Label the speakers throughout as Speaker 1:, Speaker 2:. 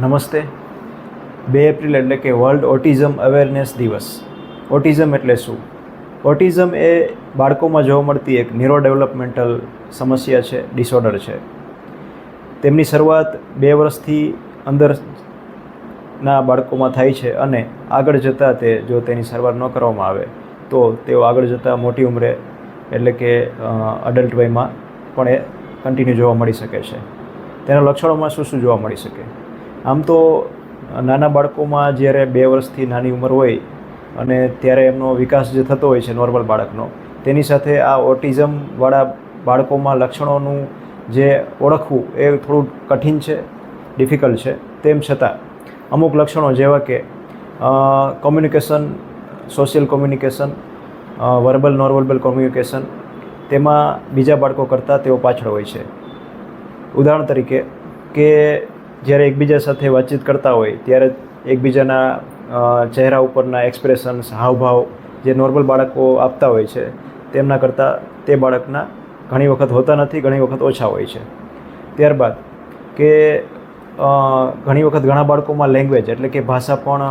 Speaker 1: નમસ્તે. બે એપ્રિલ એટલે કે વર્લ્ડ ઓટિઝમ અવેરનેસ દિવસ ઓટિઝમ એટલે શું? ઓટિઝમ એ બાળકોમાં જોવા મળતી એક ન્યુરો ડેવલપમેન્ટલ સમસ્યા છે ડિસઓર્ડર છે. તેમની શરૂઆત બે વર્ષથી અંદરના બાળકોમાં થાય છે અને આગળ જતાં તે જો તેની સારવાર ન કરવામાં આવે, તો તેઓ આગળ જતાં મોટી ઉંમરે એટલે કે અડલ્ટ વયમાં પણ એ કન્ટિન્યુ જોવા મળી શકે છે. તેના લક્ષણોમાં શું શું જોવા મળી શકે? આમ તો નાના બાળકોમાં જ્યારે બે વર્ષથી નાની ઉંમર હોય અને ત્યારે એમનો વિકાસ જે થતો હોય છે, નોર્મલ બાળકનો, તેની સાથે આ ઓટિઝમવાળા બાળકોમાં લક્ષણોનું જે ઓળખવું એ થોડું કઠિન છે, ડિફિકલ્ટ છે, તેમ છતાં અમુક લક્ષણો જેવા કે communication, social communication verbal nonverbal communication, તેમાં બીજા બાળકો કરતાં તેઓ પાછળ હોય છે. ઉદાહરણ તરીકે કે જ્યારે એકબીજા સાથે વાતચીત કરતા હોય, ત્યારે એકબીજાના ચહેરા ઉપરના એક્સપ્રેશન્સ હાવભાવ જે નોર્મલ બાળકો આપતા હોય છે, તેમના કરતાં તે બાળકના ઘણી વખત હોતા નથી, ઘણી વખત ઓછા હોય છે. ત્યારબાદ કે ઘણી વખત ઘણા બાળકોમાં લેંગ્વેજ એટલે કે ભાષા પણ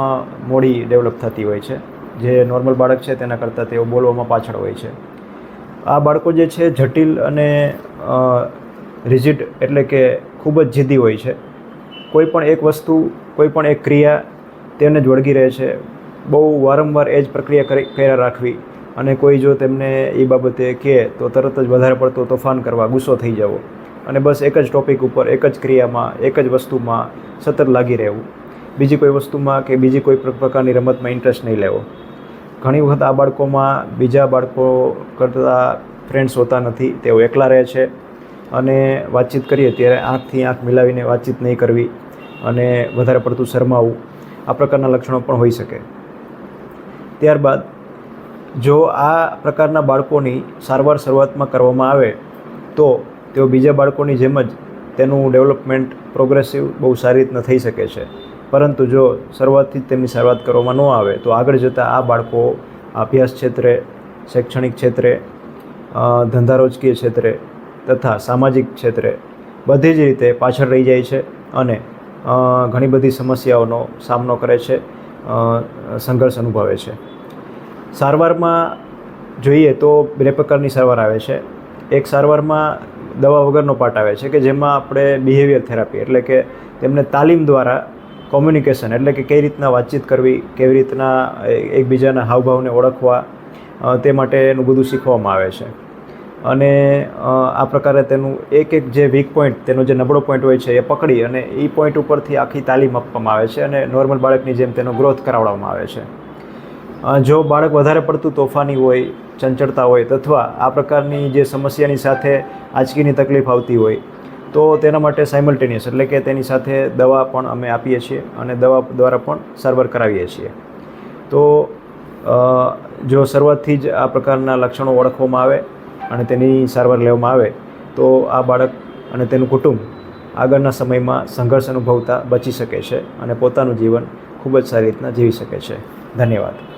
Speaker 1: મોડી ડેવલપ થતી હોય છે. જે નોર્મલ બાળક છે, તેના કરતાં તેઓ બોલવામાં પાછળ હોય છે. આ બાળકો જે છે, જટિલ અને રિજિડ એટલે કે ખૂબ જ જિદ્દી હોય છે. કોઈ પણ એક વસ્તુ, કોઈ પણ એક ક્રિયા તેમને જ વળગી રહે છે. બહુ વારંવાર એ જ પ્રક્રિયા કરી, કર્યા રાખવી. અને કોઈ જો તેમને એ બાબતે કહે, તો તરત જ વધારે પડતો તોફાન કરવા ગુસ્સો થઈ જવો. અને બસ એક જ ટોપિક ઉપર, એક જ ક્રિયામાં, એક જ વસ્તુમાં સતત લાગી રહેવું. બીજી કોઈ વસ્તુમાં કે બીજી કોઈ પ્રકારની રમતમાં ઇન્ટરેસ્ટ નહીં લેવો. ઘણી વખત આ બાળકોમાં બીજા બાળકો કરતાં ફ્રેન્ડ્સ હોતા નથી, તેઓ એકલા રહે છે. અને વાતચીત કરીએ ત્યારે આંખથી આંખ મિલાવીને વાતચીત નહીં કરવી અને વધારે પડતું શરમાવું, આ પ્રકારના લક્ષણો પણ હોઈ શકે. ત્યારબાદ, જો આ પ્રકારના બાળકોની સારવાર શરૂઆતમાં કરવામાં આવે, તો તેઓ બીજા બાળકોની જેમ જ તેનું ડેવલપમેન્ટ પ્રોગ્રેસિવ બહુ સારી રીતના થઈ શકે છે. પરંતુ જો શરૂઆતથી જ તેમની શરૂઆત કરવામાં ન આવે, તો આગળ જતાં આ બાળકો અભ્યાસ ક્ષેત્રે, શૈક્ષણિક ક્ષેત્રે ધંધા રોજકીય ક્ષેત્રે તથા સામાજિક ક્ષેત્રે બધી જ રીતે પાછળ રહી જાય છે અને ઘણી બધી સમસ્યાઓનો સામનો કરે છે સંઘર્ષ અનુભવે છે. સારવારમાં જોઈએ તો બે પ્રકારની સારવાર આવે છે. એક સારવારમાં દવા વગરનો પાર્ટ આવે છે કે જેમાં આપણે બિહેવિયર થેરાપી એટલે કે તેમને તાલીમ દ્વારા કોમ્યુનિકેશન એટલે કે કઈ રીતના વાતચીત કરવી, કેવી રીતના એકબીજાના હાવભાવને ઓળખવા તે માટેનું બધું શીખવામાં આવે છે. અને આ પ્રકારે તેનું એક એક જે વીક પોઈન્ટ તેનો જે નબળો પોઈન્ટ હોય છે એ પકડી અને એ પોઈન્ટ ઉપરથી આખી તાલીમ આપવામાં આવે છે અને નોર્મલ બાળકની જેમ તેનો ગ્રોથ કરાવવામાં આવે છે. જો બાળક વધારે પડતું તોફાની હોય, ચંચળતા હોય અથવા આ પ્રકારની જે સમસ્યાની સાથે આંચકીની તકલીફ આવતી હોય, તો તેના માટે સાયમલ્ટેનિયસ એટલે કે તેની સાથે દવા પણ અમે આપીએ છીએ અને દવા દ્વારા પણ સારવાર કરાવીએ છીએ. તો જો શરૂઆતથી જ આ પ્રકારના લક્ષણો ઓળખવામાં આવે અને તેની સારવાર લેવામાં આવે તો આ બાળક અને તેનું કુટુંબ આગળના સમયમાં સંઘર્ષ અનુભવતા બચી શકે છે અને પોતાનું જીવન ખૂબ જ સારી રીતના જીવી શકે છે. ધન્યવાદ.